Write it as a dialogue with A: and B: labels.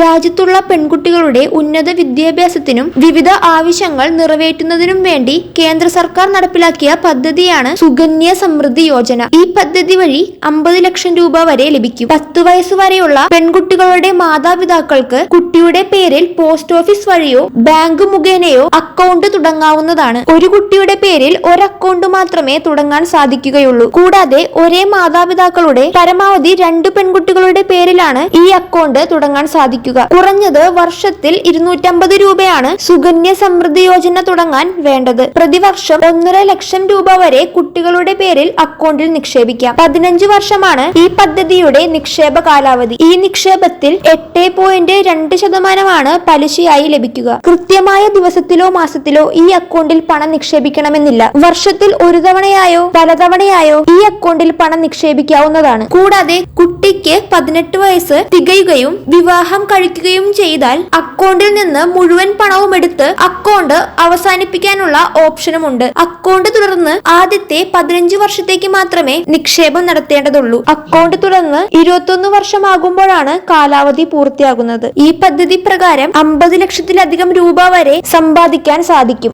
A: രാജ്യത്തുള്ള പെൺകുട്ടികളുടെ ഉന്നത വിദ്യാഭ്യാസത്തിനും വിവിധ ആവശ്യങ്ങൾ നിറവേറ്റുന്നതിനും വേണ്ടി കേന്ദ്ര സർക്കാർ നടപ്പിലാക്കിയ പദ്ധതിയാണ് സുകന്യ സമൃദ്ധി യോജന. ഈ പദ്ധതി വഴി അമ്പത് ലക്ഷം രൂപ വരെ ലഭിക്കും. പത്ത് വയസ്സ് വരെയുള്ള പെൺകുട്ടികളുടെ മാതാപിതാക്കൾക്ക് കുട്ടിയുടെ പേരിൽ പോസ്റ്റ് ഓഫീസ് വഴിയോ ബാങ്ക് മുഖേനയോ അക്കൗണ്ട് തുടങ്ങാവുന്നതാണ്. ഒരു കുട്ടിയുടെ പേരിൽ ഒരു അക്കൗണ്ട് മാത്രമേ തുടങ്ങാൻ സാധിക്കുകയുള്ളൂ. കൂടാതെ ഒരേ മാതാപിതാക്കളുടെ പരമാവധി രണ്ട് പെൺകുട്ടികളുടെ പേരിലാണ് ഈ അക്കൗണ്ട് തുടങ്ങാൻ സാധിക്കുക കുറഞ്ഞത് വർഷത്തിൽ ഇരുന്നൂറ്റമ്പത് രൂപയാണ് സുകന്യ സമൃദ്ധി യോജന തുടങ്ങാൻ വേണ്ടത്. പ്രതിവർഷം ഒന്നര ലക്ഷം രൂപ വരെ കുട്ടികളുടെ പേരിൽ അക്കൗണ്ടിൽ നിക്ഷേപിക്കാം. പതിനഞ്ച് വർഷമാണ് ഈ പദ്ധതിയുടെ നിക്ഷേപ കാലാവധി. ഈ നിക്ഷേപത്തിൽ എട്ട് പോയിന്റ് രണ്ട് ശതമാനമാണ് പലിശയായി ലഭിക്കുക. കൃത്യമായ ദിവസത്തിലോ മാസത്തിലോ ഈ അക്കൗണ്ടിൽ പണം നിക്ഷേപിക്കണമെന്നില്ല. വർഷത്തിൽ ഒരു തവണയായോ പലതവണയായോ ഈ അക്കൗണ്ടിൽ പണം നിക്ഷേപിക്കാവുന്നതാണ്. കൂടാതെ കുട്ടിക്ക് പതിനെട്ട് വയസ്സ് തികയുകയും വിവാഹം കഴിക്കുകയും ചെയ്താൽ അക്കൗണ്ടിൽ നിന്ന് മുഴുവൻ പണവും എടുത്ത് അക്കൗണ്ട് അവസാനിപ്പിക്കാനുള്ള ഓപ്ഷനുമുണ്ട്. അക്കൗണ്ട് തുടർന്ന് ആദ്യത്തെ പതിനഞ്ച് വർഷത്തേക്ക് മാത്രമേ നിക്ഷേപം നടത്തേണ്ടതുള്ളൂ. അക്കൗണ്ട് തുടർന്ന് ഇരുപത്തൊന്ന് വർഷമാകുമ്പോഴാണ് കാലാവധി പൂർത്തിയാകുന്നത്. ഈ പദ്ധതി പ്രകാരം അമ്പത് ലക്ഷത്തിലധികം രൂപ വരെ സമ്പാദിക്കാൻ സാധിക്കും.